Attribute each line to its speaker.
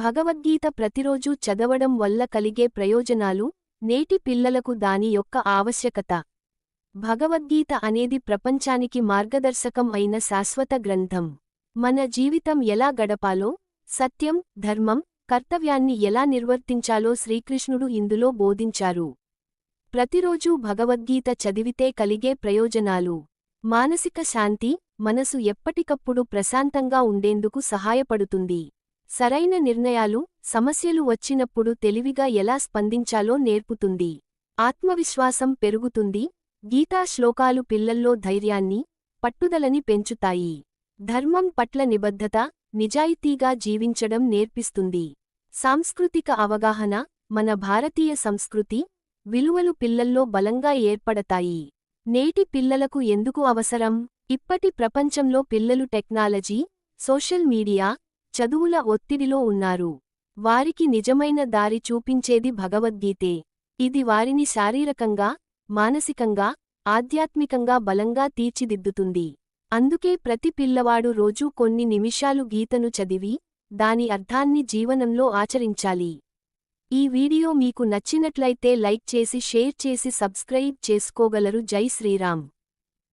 Speaker 1: భగవద్గీత ప్రతిరోజూ చదవడం వల్ల కలిగే ప్రయోజనాలు నేటి పిల్లలకు దాని యొక్క ఆవశ్యకత. భగవద్గీత అనేది ప్రపంచానికి మార్గదర్శకం అయిన శాశ్వత గ్రంథం. మన జీవితం ఎలా గడపాలో సత్యం ధర్మం కర్తవ్యాన్ని ఎలా నిర్వర్తించాలో శ్రీకృష్ణుడు ఇందులో బోధించారు. ప్రతిరోజూ భగవద్గీత చదివితే కలిగే ప్రయోజనాలు. మానసిక శాంతి మనసు ఎప్పటికప్పుడు ప్రశాంతంగా ఉండేందుకు సహాయపడుతుంది. సరైన నిర్ణయాలు సమస్యలు వచ్చినప్పుడు తెలివిగా ఎలా స్పందించాలో నేర్పుతుంది. ఆత్మవిశ్వాసం పెరుగుతుంది. గీతా శ్లోకాలు పిల్లల్లో ధైర్యాన్ని పట్టుదలని పెంచుతాయి. ధర్మం పట్ల నిబద్ధత నిజాయితీగా జీవించడం నేర్పిస్తుంది. సాంస్కృతిక అవగాహన మన భారతీయ సంస్కృతి విలువలు పిల్లల్లో బలంగా ఏర్పడతాయి. నేటి పిల్లలకు ఎందుకు అవసరం? ఇప్పటి ప్రపంచంలో పిల్లలు టెక్నాలజీ సోషల్ మీడియా చదువుల ఒత్తిడిలో ఉన్నారు. వారికి నిజమైన దారి చూపించేది భగవద్గీతే. ఇది వారిని శారీరకంగా మానసికంగా ఆధ్యాత్మికంగా బలంగా తీర్చిదిద్దుతుంది. అందుకే ప్రతి పిల్లవాడు రోజూ కొన్ని నిమిషాలు గీతను చదివి దాని అర్థాన్ని జీవనంలో ఆచరించాలి. ఈ వీడియో మీకు నచ్చినట్లయితే లైక్ చేసి షేర్ చేసి సబ్స్క్రైబ్ చేసుకోగలరు. జై శ్రీరామ్.